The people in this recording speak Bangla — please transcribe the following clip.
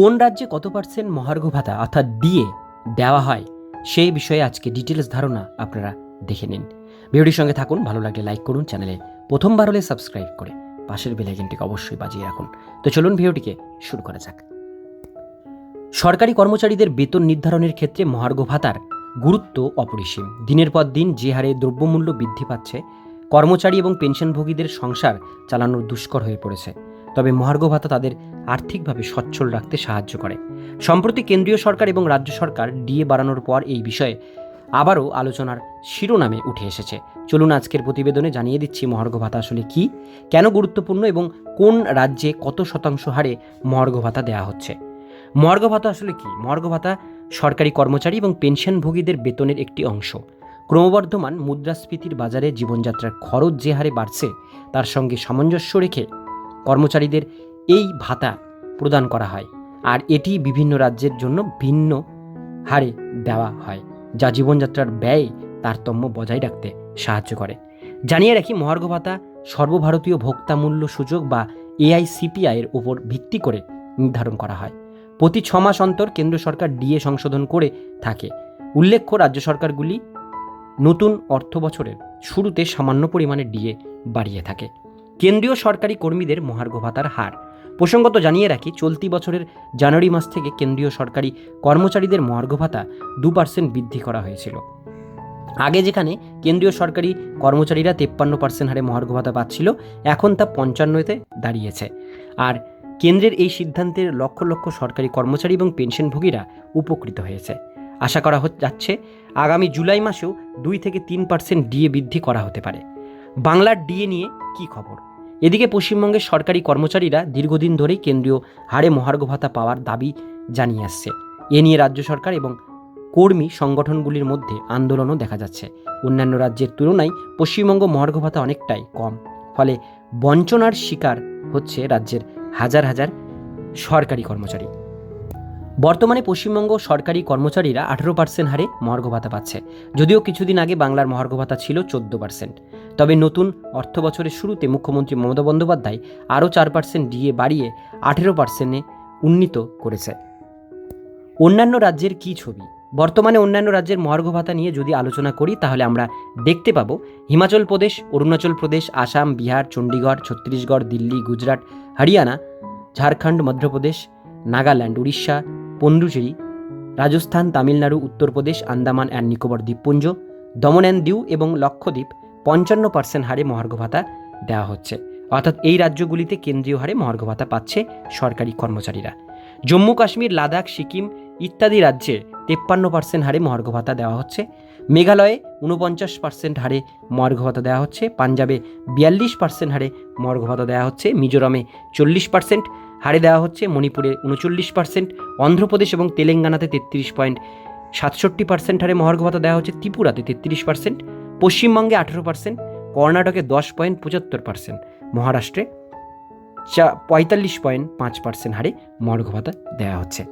কোন রাজ্যে কত পার্সেন্ট মহার্ঘ ভাতা অর্থাৎ ডিএ দেওয়া হয়, সেই বিষয়ে আজকে ডিটেলস ধারণা আপনারা দেখে নিন। ভিডিওটির সঙ্গে থাকুন, ভালো লাগলে লাইক করুন, চ্যানেলে প্রথমবার হলে সাবস্ক্রাইব করে পাশের বেলাইকেনটিকে অবশ্যই বাজিয়ে রাখুন। তো চলুন ভিডিওটিকে শুরু করা যাক। সরকারি কর্মচারীদের বেতন নির্ধারণের ক্ষেত্রে মহার্ঘ ভাতার গুরুত্ব অপরিসীম। দিনের পর দিন যে হারে দ্রব্যমূল্য বৃদ্ধি পাচ্ছে, কর্মচারী এবং পেনশনভোগীদের সংসার চালানোর দুষ্কর হয়ে পড়েছে। তবে মহার্ঘ ভাতা তাদের আর্থিকভাবে সচ্ছল রাখতে সাহায্য করে। সম্প্রতি কেন্দ্রীয় সরকার এবং রাজ্য সরকার ডিএ বাড়ানোর পর এই বিষয়ে আবারও আলোচনার শিরোনামে উঠে এসেছে। চলুন আজকের প্রতিবেদনে জানিয়ে দিচ্ছি মহার্ঘ ভাতা আসলে কি, কেন গুরুত্বপূর্ণ এবং কোন রাজ্যে কত শতাংশ হারে মহার্ঘ ভাতা দেওয়া হচ্ছে? মহার্ঘ ভাতা আসলে কি? মহার্ঘ ভাতা সরকারি কর্মচারী এবং পেনশনভোগীদের বেতনের একটি অংশ। ক্রমবর্ধমান মুদ্রাস্ফীতির বাজারে জীবনযাত্রার খরচ যে হারে বাড়ছে, তার সঙ্গে সামঞ্জস্য রেখে কর্মচারীদের এই ভাতা প্রদান করা হয় আর এটি বিভিন্ন রাজ্যের জন্য ভিন্ন হারে দেওয়া হয়, যা জীবনযাত্রার ব্যয় তারতম্য বজায় রাখতে সাহায্য করে। জানিয়ে রাখি, মহার্ঘ ভাতা সর্বভারতীয় ভোক্তা মূল্য সূচক বা এআইসিপিআই এর উপর ভিত্তি করে নির্ধারণ করা হয়। প্রতি ছ মাস অন্তর কেন্দ্র সরকার ডিএ সংশোধন করে থাকে। উল্লেখ্য, রাজ্য সরকারগুলি নতুন অর্থ বছরের শুরুতে সামান্য পরিমাণে ডিএ বাড়িয়ে থাকে। কেন্দ্রীয় সরকারি কর্মীদের মহার্ঘ ভাতার হার। প্রসঙ্গত জানিয়ে রাখি, চলতি বছরের জানুয়ারি মাস থেকে কেন্দ্রীয় সরকারি কর্মচারীদের মহার্ঘ ভাতা দু পার্সেন্ট বৃদ্ধি করা হয়েছিল। আগে যেখানে কেন্দ্রীয় সরকারি কর্মচারীরা তেপ্পান্ন পার্সেন্ট হারে মহার্ঘ ভাতা পাচ্ছিল, এখন তা পঞ্চান্নতে দাঁড়িয়েছে। আর কেন্দ্রের এই সিদ্ধান্তের লক্ষ লক্ষ সরকারি কর্মচারী এবং পেনশনভোগীরা উপকৃত হয়েছে। আশা করা যাচ্ছে, আগামী জুলাই মাসেও দুই থেকে তিন পার্সেন্ট ডিএ বৃদ্ধি করা হতে পারে। বাংলার ডিএ নিয়ে কি খবর? এদিকে পশ্চিমবঙ্গের সরকারি কর্মচারীরা দীর্ঘদিন ধরেই কেন্দ্রীয় হারে মহার্ঘ ভাতা পাওয়ার দাবি জানিয়ে আসছে। এ নিয়ে রাজ্য সরকার এবং কর্মী সংগঠনগুলির মধ্যে আন্দোলনও দেখা যাচ্ছে। অন্যান্য রাজ্যের তুলনায় পশ্চিমবঙ্গ মহার্ঘ ভাতা অনেকটাই কম। ফলে বঞ্চনার শিকার হচ্ছে রাজ্যের হাজার হাজার সরকারি কর্মচারী। বর্তমানে পশ্চিমবঙ্গ সরকারি কর্মচারীরা আঠেরো পার্সেন্ট হারে মহার্ঘ ভাতা পাচ্ছে, যদিও কিছুদিন আগে বাংলার মহার্ঘ ভাতা ছিল চোদ্দ পার্সেন্ট তবে নতুন অর্থ বছরের শুরুতে মুখ্যমন্ত্রী মমতা বন্দ্যোপাধ্যায় আরও চার পার্সেন্ট ডিএ বাড়িয়ে আঠেরো পার্সেন্টে উন্নীত করেছে। অন্যান্য রাজ্যের কী ছবি? বর্তমানে অন্যান্য রাজ্যের মহার্ঘ ভাতা নিয়ে যদি আলোচনা করি, তাহলে আমরা দেখতে পাবো হিমাচল প্রদেশ, অরুণাচল প্রদেশ, আসাম, বিহার, চণ্ডীগড়, ছত্তিশগড়, দিল্লি, গুজরাট, হরিয়ানা, ঝাড়খণ্ড মধ্যপ্রদেশ নাগাল্যান্ড, উড়িষ্যা পন্ডুচেরি রাজস্থান, তামিলনাড়ু, উত্তরপ্রদেশ, আন্দামান অ্যান্ড নিকোবর দ্বীপপুঞ্জ, দমন অ্যান্ড দিউ এবং লক্ষদ্বীপ পঞ্চান্ন পার্সেন্ট হারে মহার্ঘ ভাতা দেওয়া হচ্ছে। অর্থাৎ এই রাজ্যগুলিতে কেন্দ্রীয় হারে মহার্ঘ ভাতা পাচ্ছে সরকারি কর্মচারীরা। জম্মু, কাশ্মীর, লাদাখ, সিকিম ইত্যাদি রাজ্যে তেপ্পান্ন পার্সেন্ট হারে মহার্ঘ ভাতা দেওয়া হচ্ছে। মেঘালয়ে উনপঞ্চাশ পার্সেন্ট হারে মহার্ঘ ভাতা দেওয়া হচ্ছে। পাঞ্জাবে বিয়াল্লিশ পার্সেন্ট হারে মহার্ঘ ভাতা দেওয়া হচ্ছে। মিজোরামে চল্লিশ পার্সেন্ট হারে দেওয়া হচ্ছে মণিপুরে উনচল্লিশ পার্সেন্ট, অন্ধ্রপ্রদেশ এবং তেলেঙ্গানাতে তেত্রিশ পয়েন্ট, সাতষট্টি পার্সেন্ট হারে মহার্ঘ ভাতা দেওয়া হচ্ছে ত্রিপুরাতে তেত্রিশ পার্সেন্ট, পশ্চিমবঙ্গে আঠেরো পার্সেন্ট, কর্ণাটকে দশ পয়েন্ট, পঁচাত্তর পার্সেন্ট, মহারাষ্ট্রে চা পঁয়তাল্লিশ পয়েন্ট পাঁচ পার্সেন্ট হারে মহার্ঘ ভাতা দেওয়া হচ্ছে।